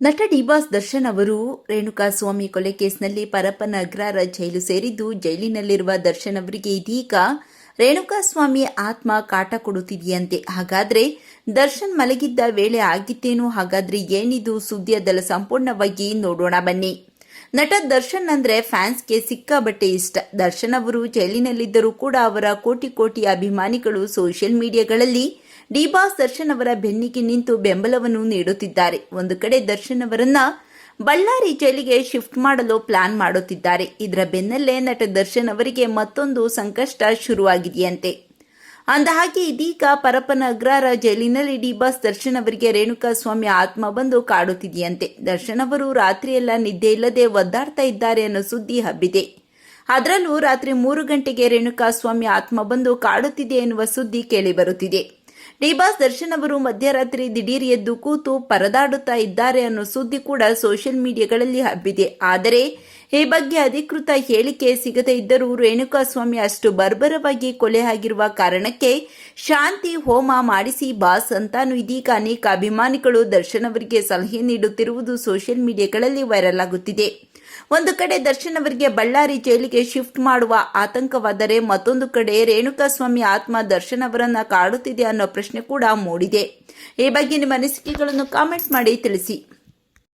ನಟ ಡಿಬಾಸ್ ದರ್ಶನ್ ಅವರು ರೇಣುಕಾಸ್ವಾಮಿ ಕೊಲೆ ಕೇಸ್ನಲ್ಲಿ ಪರಪ್ಪನ ಅಗ್ರಾರ ಜೈಲು ಸೇರಿದ್ದು ಜೈಲಿನಲ್ಲಿರುವ ದರ್ಶನ್ ಅವರಿಗೆ ಇದೀಗ ರೇಣುಕಾಸ್ವಾಮಿ ಆತ್ಮ ಕಾಟ ಕೊಡುತ್ತಿದೆಯಂತೆ. ಹಾಗಾದ್ರೆ ದರ್ಶನ್ ಮಲಗಿದ್ದ ವೇಳೆ ಆಗಿತ್ತೇನು ಹಾಗಾದ್ರೆ ಏನಿದು? ಸುದ್ದಿ ಅದಲ್ಲ ಸಂಪೂರ್ಣವಾಗಿ ನೋಡೋಣ ಬನ್ನಿ. ನಟ ದರ್ಶನ್ ಅಂದ್ರೆ ಫ್ಯಾನ್ಸ್ಗೆ ಸಿಕ್ಕಾಬಟ್ಟೆ ಇಷ್ಟ. ದರ್ಶನ್ ಅವರು ಜೈಲಿನಲ್ಲಿದ್ದರೂ ಕೂಡ ಅವರ ಕೋಟಿ ಕೋಟಿ ಅಭಿಮಾನಿಗಳು ಸೋಷಿಯಲ್ ಮೀಡಿಯಾಗಳಲ್ಲಿ ಡಿಬಾಸ್ ದರ್ಶನ್ ಅವರ ಬೆನ್ನಿಗೆ ನಿಂತು ಬೆಂಬಲವನ್ನು ನೀಡುತ್ತಿದ್ದಾರೆ. ಒಂದು ಕಡೆ ದರ್ಶನ್ ಅವರನ್ನ ಬಳ್ಳಾರಿ ಜೈಲಿಗೆ ಶಿಫ್ಟ್ ಮಾಡಲು ಪ್ಲಾನ್ ಮಾಡುತ್ತಿದ್ದಾರೆ. ಇದರ ಬೆನ್ನಲ್ಲೇ ನಟ ದರ್ಶನ್ ಅವರಿಗೆ ಮತ್ತೊಂದು ಸಂಕಷ್ಟ ಶುರುವಾಗಿದೆಯಂತೆ. ಅಂದಹಾಗೆ ಇದೀಗ ಪರಪ್ಪನ ಅಗ್ರಹಾರ ಜೈಲಿನಲ್ಲಿ ಡಿಬಾಸ್ ದರ್ಶನ್ ಅವರಿಗೆ ರೇಣುಕಾ ಸ್ವಾಮಿ ಆತ್ಮ ಬಂದು ಕಾಡುತ್ತಿದೆಯಂತೆ. ದರ್ಶನ್ ಅವರು ರಾತ್ರಿಯೆಲ್ಲ ನಿದ್ದೆ ಇಲ್ಲದೆ ಒದ್ದಾಡ್ತಾ ಇದ್ದಾರೆ ಅನ್ನೋ ಸುದ್ದಿ ಹಬ್ಬಿದೆ. ಅದರಲ್ಲೂ ರಾತ್ರಿ ಮೂರು ಗಂಟೆಗೆ ರೇಣುಕಾಸ್ವಾಮಿ ಆತ್ಮ ಬಂದು ಕಾಡುತ್ತಿದೆ ಎನ್ನುವ ಸುದ್ದಿ ಕೇಳಿಬರುತ್ತಿದೆ ಡಿಬಾಸ್ ದರ್ಶನ್ ಅವರು ಮಧ್ಯರಾತ್ರಿ ದಿಢೀರ್ ಎದ್ದು ಕೂತು ಪರದಾಡುತ್ತಾ ಇದ್ದಾರೆ ಅನ್ನೋ ಸುದ್ದಿ ಕೂಡ ಸೋಷಿಯಲ್ ಮೀಡಿಯಾಗಳಲ್ಲಿ ಹಬ್ಬಿದೆ. ಆದರೆ ಈ ಬಗ್ಗೆ ಅಧಿಕೃತ ಹೇಳಿಕೆ ಸಿಗದೇ ಇದ್ದರೂ ರೇಣುಕಾಸ್ವಾಮಿ ಅಷ್ಟು ಬರ್ಬರವಾಗಿ ಕೊಲೆ ಆಗಿರುವ ಕಾರಣಕ್ಕೆ ಶಾಂತಿ ಹೋಮ ಮಾಡಿಸಿ ಬಾಸ್ ಅಂತಾನು ಇದೀಗ ಅನೇಕ ಅಭಿಮಾನಿಗಳು ದರ್ಶನ್ ಅವರಿಗೆ ಸಲಹೆ ನೀಡುತ್ತಿರುವುದು ಸೋಷಿಯಲ್ ಮೀಡಿಯಾಗಳಲ್ಲಿ ವೈರಲ್ ಆಗುತ್ತಿದೆ. ಒಂದು ಕಡೆ ದರ್ಶನ್ ಅವರಿಗೆ ಬಳ್ಳಾರಿ ಜೈಲಿಗೆ ಶಿಫ್ಟ್ ಮಾಡುವ ಆತಂಕವಾದರೆ ಮತ್ತೊಂದು ಕಡೆ ರೇಣುಕಾಸ್ವಾಮಿ ಆತ್ಮ ದರ್ಶನ್ ಅವರನ್ನ ಕಾಡುತ್ತಿದೆ ಅನ್ನೋ ಪ್ರಶ್ನೆ ಕೂಡ ಮೂಡಿದೆ. ಈ ಬಗ್ಗೆ ನಿಮ್ಮ ಅನಿಸಿಕೆಗಳನ್ನು ಕಾಮೆಂಟ್ ಮಾಡಿ ತಿಳಿಸಿ.